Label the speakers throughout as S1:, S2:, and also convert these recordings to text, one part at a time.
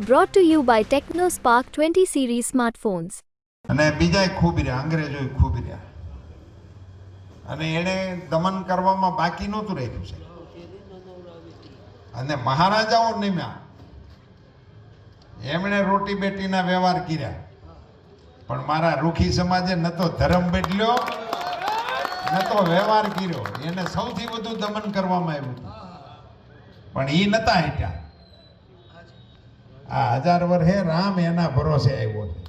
S1: Brought to you by TechnoSpark 20 series smartphones.
S2: અને બીજાય ખૂબ રહ્યા અંગ્રેજોએ ખૂબ રહ્યા. અને એણે દમન કરવામાં બાકી નહોતું રાખ્યું છે. અને મહારાજાઓ નિમ્યા. એમણે રોટી બેટીના વ્યવહાર કર્યા. પણ મારા રૂખી સમાજે ન તો ધર્મ બદલ્યો, ન તો વ્યવહાર કર્યો. એને સૌથી વધુ દમન કરવામાં આવ્યું પણ એ નતા હટ્યા. આ હજાર વર્ષે રામ એના ભરોસે આવ્યો છે.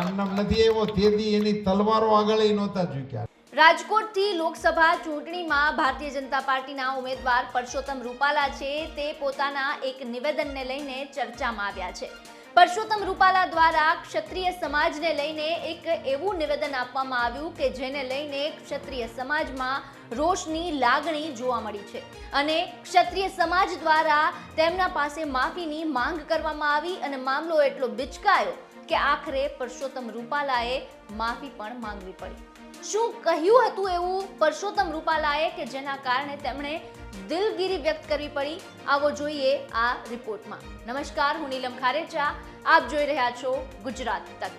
S2: એમને નથી આવ્યો, તેથી એની તલવારો આગળ નહોતા ઝૂક્યા.
S3: રાજકોટથી લોકસભા ચૂંટણીમાં ભારતીય જનતા પાર્ટીના ઉમેદવાર પરસોત્તમ રૂપાલા છે. તે પોતાના એક નિવેદનને લઈને ચર્ચામાં આવ્યા છે. પરસોત્તમ રૂપાલા દ્વારા ક્ષત્રિય સમાજને લઈને એક એવું નિવેદન આપવામાં આવ્યું કે જેને લઈને ક્ષત્રિય સમાજમાં રોષની લાગણી જોવા મળી છે. અને ક્ષત્રિય સમાજ દ્વારા તેમના પાસે માફીની માંગ કરવામાં આવી અને મામલો એટલો બિચકાયો કે આખરે પરસોત્તમ રૂપાલાએ માફી પણ માંગવી પડી. શું કહ્યું હતું એવું પરસોત્તમ રૂપાલાએ કે જેના કારણે તેમણે દિલગીરી વ્યક્ત કરવી પડી? આવો જોઈએ આ રિપોર્ટમાં. નમસ્કાર, હું નીલમ ખારેચા. આપ જોઈ રહ્યા છો ગુજરાત તક.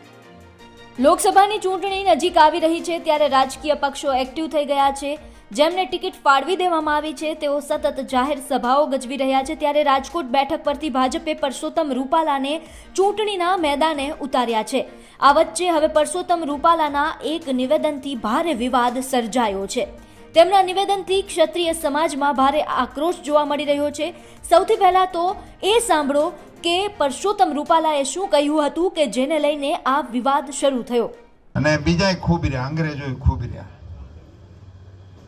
S3: લોકસભાની ચૂંટણી નજીક આવી રહી છે ત્યારે રાજકીય પક્ષો એક્ટિવ થઈ ગયા છે. જેમને ટિકિટ ફાળવી દેવામાં આવી છે, તેઓ સતત જાહેર સભાઓ ગજવી રહ્યા છે ત્યારે રાજકોટ બેઠક પરથી ભાજપે પરસોત્તમ રૂપાલાને ચૂંટણીના મેદાને ઉતાર્યા છે. આ વચ્ચે હવે પરસોત્તમ રૂપાલાના એક નિવેદનથી ભારે વિવાદ સર્જાયો છે. તેમના નિવેદનથી ક્ષત્રિય સમાજમાં ભારે આક્રોશ જોવા મળી રહ્યો છે. સૌથી પહેલા તો એ સાંભળો કે પરસોત્તમ રૂપાલાએ શું કહ્યું હતું કે જેને લઈને આ વિવાદ શરૂ થયો?
S2: અને બીજાય ખૂબ રહ્યા અંગ્રેજો ખૂબ રહ્યા.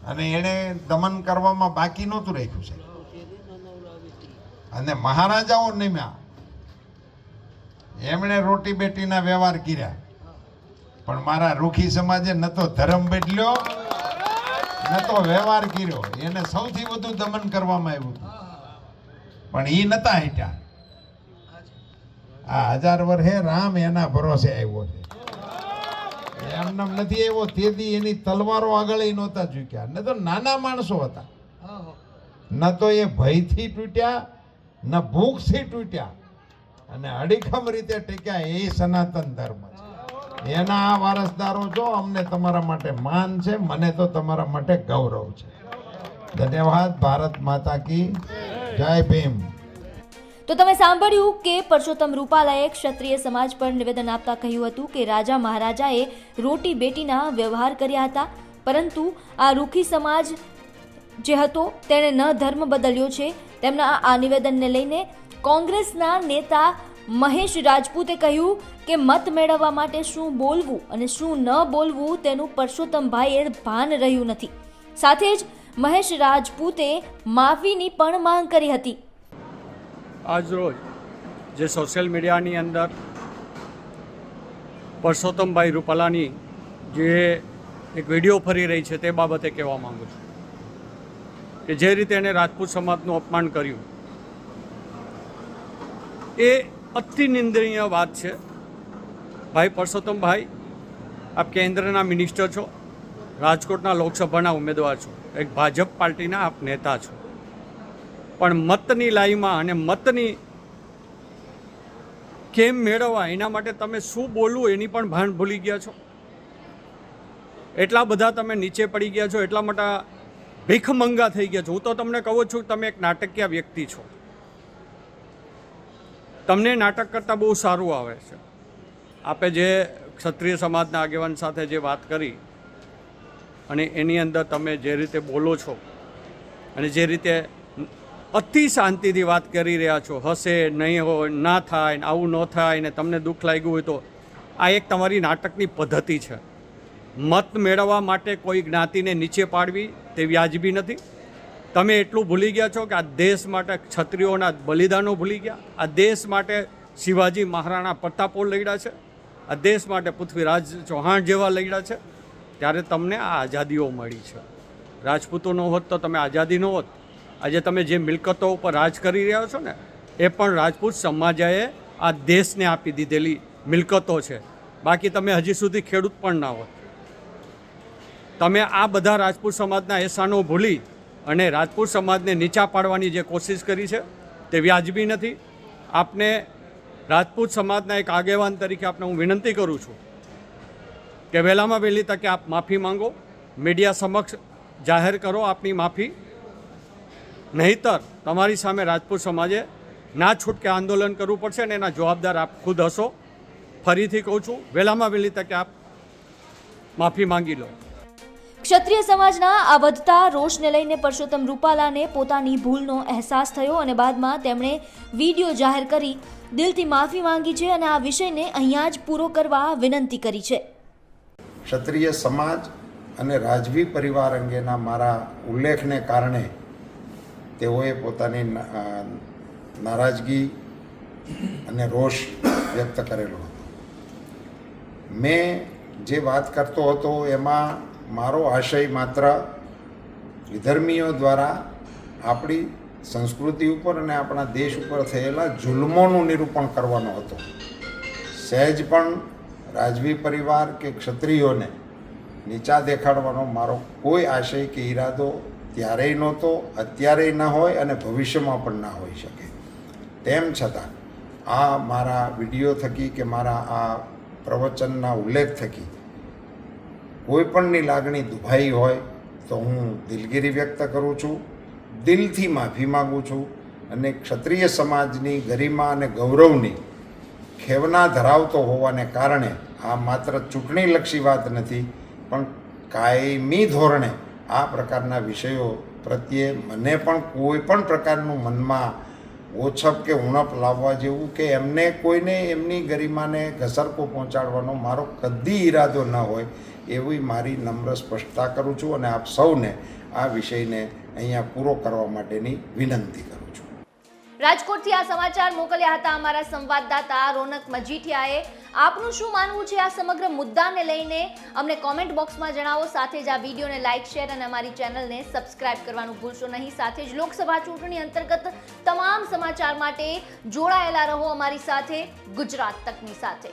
S2: અને એણે દમન કરવામાં બાકી નહોતું રાખ્યું છે અને મહારાજાઓ નિમ્યા. એમણે રોટી બેટીના વ્યવહાર કર્યા. પણ મારા રૂખી સમાજે ન તો ધર્મ બદલ્યો, ન તો વ્યવહાર કર્યો. એને સૌથી વધુ દમન કરવામાં આવ્યું પણ એ નતા હટ્યા. આ હજાર વર્ષે રામ એના ભરોસે આવ્યો છે. એમનામ નથી આવ્યો તેથી એની તલવારો આગળ નહોતા ઝૂક્યા. ન તો નાના માણસો હતા. ન તો એ ભયથી તૂટ્યા ન ભૂખથી તૂટ્યા. અને અડીખમ રીતે ટેક્યા એ સનાતન ધર્મ છે. એના આ વારસદારો જો અમને તમારા માટે માન છે મને તો તમારા માટે ગૌરવ છે. ધન્યવાદ ભારત માતા કી જય ભીમ.
S3: તો તમે સાંભળ્યું કે પરસોત્તમ રૂપાલાએ ક્ષત્રિય સમાજ પર નિવેદન આપતા કહ્યું હતું કે રાજા મહારાજાએ રોટી બેટીના વ્યવહાર કર્યા હતા, પરંતુ આ રૂખી સમાજ જે હતો તેણે ન ધર્મ બદલ્યો છે. તેમના આ નિવેદનને લઈને કોંગ્રેસના નેતા મહેશ રાજપૂતે કહ્યું કે મત મેળવવા માટે શું બોલવું અને શું ન બોલવું તેનું પરસોત્તમભાઈએ ભાન રહ્યું નથી. સાથે જ મહેશ રાજપૂતે માફીની પણ માંગ કરી હતી.
S4: આજરોજ જે સોશિયલ મીડિયાની અંદર પરસોત્તમભાઈ રૂપાલાની જે એક વીડિયો ફરી રહી છે તે બાબતે કહેવા માગું છું કે જે રીતે એણે રાજપૂત સમાજનું અપમાન કર્યું એ અતિ નિંદનીય વાત છે. ભાઈ પરસોત્તમભાઈ, આપ કેન્દ્રના મિનિસ્ટર છો, રાજકોટના લોકસભાના ઉમેદવાર છો, એક ભાજપ પાર્ટીના આપ નેતા છો. પણ મતની લાઈમાં અને મતની કેમ મેળવવા, એના માટે તમે શું બોલવું એની પણ ભાન ભૂલી ગયા છો? એટલા બધા તમે નીચે પડી ગયા છો, એટલા માટે ભીખમંગા થઈ ગયા છો. હું તો તમને કહું છું, તમે એક નાટકીય વ્યક્તિ છો. તમને નાટક કરતાં બહુ સારું આવે છે. આપે જે ક્ષત્રિય સમાજના આગેવાન સાથે જે વાત કરી, અને એની અંદર તમે જે રીતે બોલો છો, અને જે રીતે અતિ શાંતિથી વાત કરી રહ્યા છો. હશે, નહીં હોય, ના થાય, ને આવું ન થાય, ને તમને દુઃખ લાગ્યું હોય તો આ એક તમારી નાટકની પદ્ધતિ છે. મત મેળવવા માટે કોઈ જ્ઞાતિને નીચે પાડવી તે વ્યાજબી નથી. તમે એટલું ભૂલી ગયા છો કે આ દેશ માટે ક્ષત્રિયોના બલિદાનો ભૂલી ગયા. આ દેશ માટે શિવાજી મહારાણા પ્રતાપો લડ્યા છે. આ દેશ માટે પૃથ્વીરાજ ચૌહાણ જેવા લડ્યા છે. ત્યારે તમને આ આઝાદીઓ મળી છે. રાજપૂતો ન હોત તો તમે આઝાદી ન હોત. આજે તમે જે મિલકતો ઉપર રાજ કરી રહ્યા છો ને, એ પણ રાજપૂત સમાજાએ આ દેશને આપી દીધેલી મિલકતો છે. બાકી તમે હજી સુધી ખેડૂત પણ ના હો તમે આ બધા રાજપૂત સમાજના એસાનો ભૂલી અને રાજપૂત સમાજને નીચા પાડવાની જે કોશિશ કરી છે, તે વ્યાજબી નથી. આપને રાજપૂત સમાજના એક આગેવાન તરીકે આપને હું વિનંતી કરું છું કે વહેલામાં વહેલી તકે આપ માફી માંગો, મીડિયા સમક્ષ જાહેર કરો આપની માફી નહીતર તમારી સામે રાજપૂત સમાજે ના છૂટકે આંદોલન કરવું પડશે અને એના જવાબદાર આપ ખુદ હશો. ફરીથી કહું છું વહેલામાં વહેલી તકે આપ માફી માંગી લો.
S3: ક્ષત્રિય સમાજના આ વધતા રોષને લઈને પરસોત્તમ રૂપાલાને પોતાની ભૂલનો અહેસાસ થયો અને બાદમાં તેમણે વીડિયો જાહેર કરી દિલથી માફી માંગી છે અને આ વિષયને અહીંયા જ પૂરો કરવા વિનંતી કરી છે.
S2: ક્ષત્રિય સમાજ અને રાજવી પરિવાર અંગેના મારા ઉલ્લેખને કારણે તેઓએ પોતાની નારાજગી અને રોષ વ્યક્ત કરેલો હતો. મેં જે વાત કરતો હતો એમાં મારો આશય માત્ર વિધર્મીઓ દ્વારા આપણી સંસ્કૃતિ ઉપર અને આપણા દેશ ઉપર થયેલા જુલ્મોનું નિરૂપણ કરવાનો હતો. સહેજ પણ રાજવી પરિવાર કે ક્ષત્રિયોને નીચા દેખાડવાનો મારો કોઈ આશય કે ઈરાદો ત્યારેય નહોતો, અત્યારેય ન હોય અને ભવિષ્યમાં પણ ના હોઈ શકે. તેમ છતાં, આ મારા વીડિયો થકી કે મારા આ પ્રવચનના ઉલ્લેખ થકી કોઈપણની લાગણી દુભાઈ હોય તો હું દિલગીરી વ્યક્ત કરું છું, દિલથી માફી માગું છું અને ક્ષત્રિય સમાજની ગરિમા અને ગૌરવની ખેવના ધરાવતો હોવાને કારણે આ માત્ર ચૂંટણીલક્ષી વાત નથી, પણ કાયમી ધોરણે આ પ્રકારના વિષયો પ્રત્યે મને પણ કોઈ પણ પ્રકારનું મનમાં ઓછપ કે ઉણપ લાવવા જેવું કે એમને કોઈને એમની ગરિમાને ઘસરકો પહોંચાડવાનો મારો કદી ઈરાદો ન હોય એવી મારી નમ્ર સ્પષ્ટતા કરું છું અને આપ સૌને આ વિષયને અહીંયા પૂરો કરવા માટેની વિનંતી કરું છું.
S3: રાજકોટથી આ સમાચાર મોકલ્યા હતા અમારા સંવાદદાતા રોનક મજીઠિયાએ. આપનું શું માનવું છે આ સમગ્ર મુદ્દાને લઈને? અમને કોમેન્ટ બોક્સમાં જણાવો, સાથે જ આ વિડીયોને લાઇક શેર અને અમારી ચેનલને સબસ્ક્રાઇબ કરવાનું ભૂલશો નહીં. સાથે જ લોકસભા ચૂંટણી અંતર્ગત તમામ સમાચાર માટે જોડાયેલા રહો અમારી સાથે, ગુજરાત તકની સાથે.